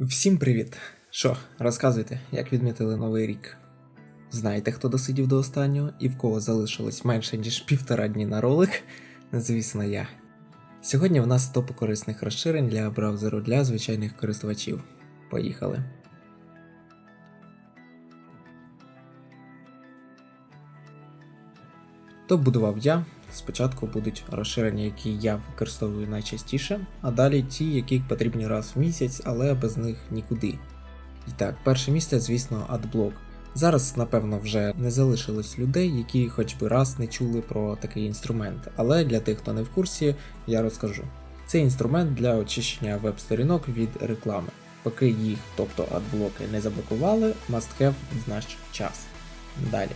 Всім привіт! Що, розказуйте, як відмітили новий рік? Знаєте, хто досидів до останнього і в кого залишилось менше ніж півтора дні на ролик? Звісно, я. Сьогодні в нас топ корисних розширень для браузеру для звичайних користувачів. Поїхали. Топ будував я. Спочатку будуть розширення, які я використовую найчастіше, а далі ті, які потрібні раз в місяць, але без них нікуди. І так, перше місце, звісно, AdBlock. Зараз, напевно, вже не залишилось людей, які хоч би раз не чули про такий інструмент, але для тих, хто не в курсі, я розкажу. Це інструмент для очищення веб-сторінок від реклами. Поки їх, тобто адблоки, не заблокували, must have в наш час. Далі.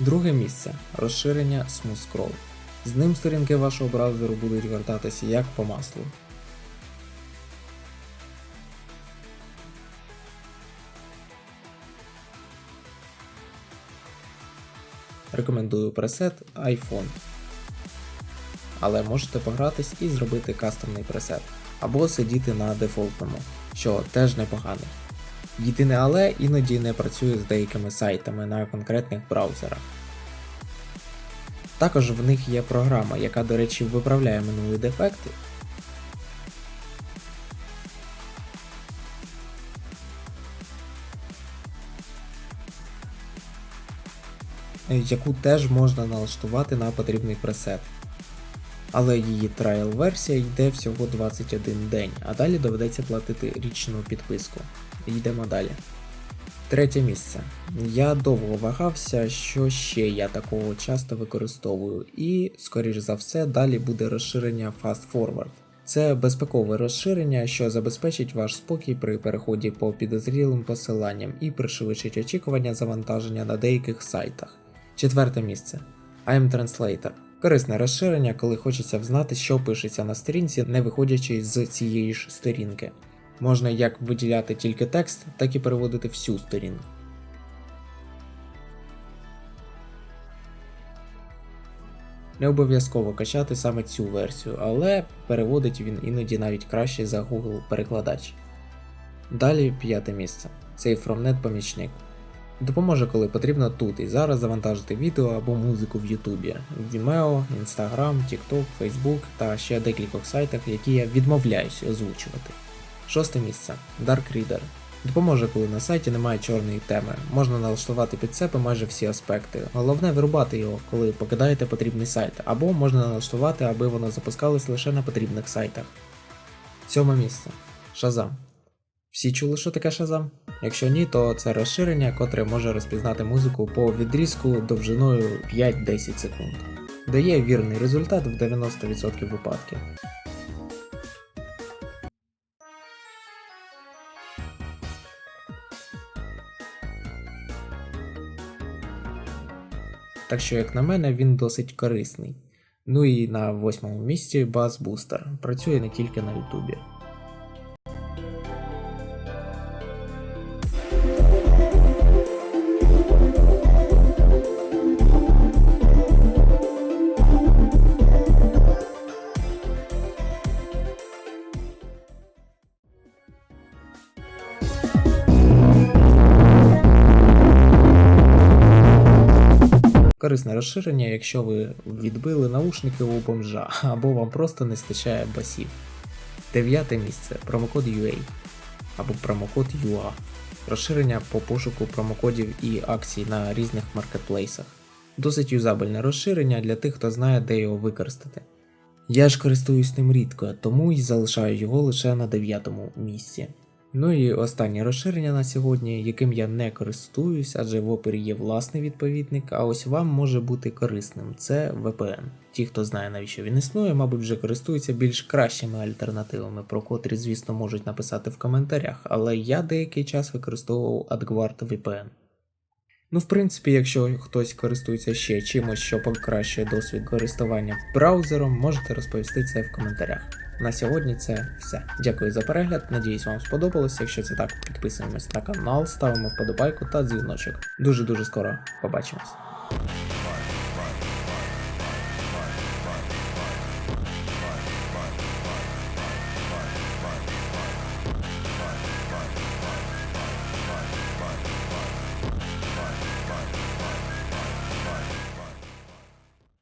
Друге місце розширення Smooth Scroll. З ним сторінки вашого браузеру будуть вертатися як по маслу. Рекомендую пресет iPhone. Але можете погратись і зробити кастомний пресет, або сидіти на дефолтному, що теж непогано. Єдине але іноді не працює з деякими сайтами на конкретних браузерах. Також в них є програма, яка, до речі, виправляє минулі дефекти. е, Яку теж можна налаштувати на потрібний пресет. Але її трайл версія йде всього 21 день, а далі доведеться платити річну підписку. Йдемо далі. Третє місце. Я довго вагався, що ще я такого часто використовую, і, скоріш за все, далі буде розширення Fast Forward. Це безпекове розширення, що забезпечить ваш спокій при переході по підозрілим посиланням і пришвидшить очікування завантаження на деяких сайтах. Четверте місце. I'm Translator. Корисне розширення, коли хочеться взнати, що пишеться на сторінці, не виходячи з цієї ж сторінки. Можна як виділяти тільки текст, так і переводити всю сторінку. Не обов'язково качати саме цю версію, але переводить він іноді навіть краще за Google перекладач. Далі п'яте місце. SafeFromNet помічник. Допоможе, коли потрібно тут і зараз завантажити відео або музику в Ютубі, Vimeo, Instagram, TikTok, Facebook та ще декількох сайтах, які я відмовляюсь озвучувати. Шосте місце Dark Reader. Допоможе, коли на сайті немає чорної теми. Можна налаштувати під себе майже всі аспекти. Головне вирубати його, коли покидаєте потрібний сайт, або можна налаштувати, аби воно запускалось лише на потрібних сайтах. Сьоме місце Shazam. Всі чули, що таке Shazam? Якщо ні, то це розширення, котре може розпізнати музику по відрізку довжиною 5-10 секунд. Дає вірний результат в 90% випадків. Так що, як на мене, він досить корисний. Ну і на восьмому місці Buzz бустер Працює не тільки на Ютубі. Корисне розширення, якщо ви відбили наушники у бомжа, або вам просто не стачає басів. Дев'яте місце промокод UA або промокод UA. Розширення по пошуку промокодів і акцій на різних маркетплейсах. Досить юзабельне розширення для тих, хто знає, де його використати. Я ж користуюсь ним рідко, тому і залишаю його лише на дев'ятому місці. Ну і останнє розширення на сьогодні, яким я не користуюсь, адже в опері є власний відповідник, а ось вам може бути корисним це VPN. Ті, хто знає навіщо він існує, мабуть, вже користуються більш кращими альтернативами, про котрі, звісно, можуть написати в коментарях, але я деякий час використовував AdGuard VPN. Ну, в принципі, якщо хтось користується ще чимось, що покращує досвід користування браузером, можете розповісти це в коментарях. На сьогодні це все. Дякую за перегляд. Надіюсь, вам сподобалось. Якщо це так, підписуємось на канал, ставимо вподобайку та дзвіночок. Дуже дуже скоро побачимось.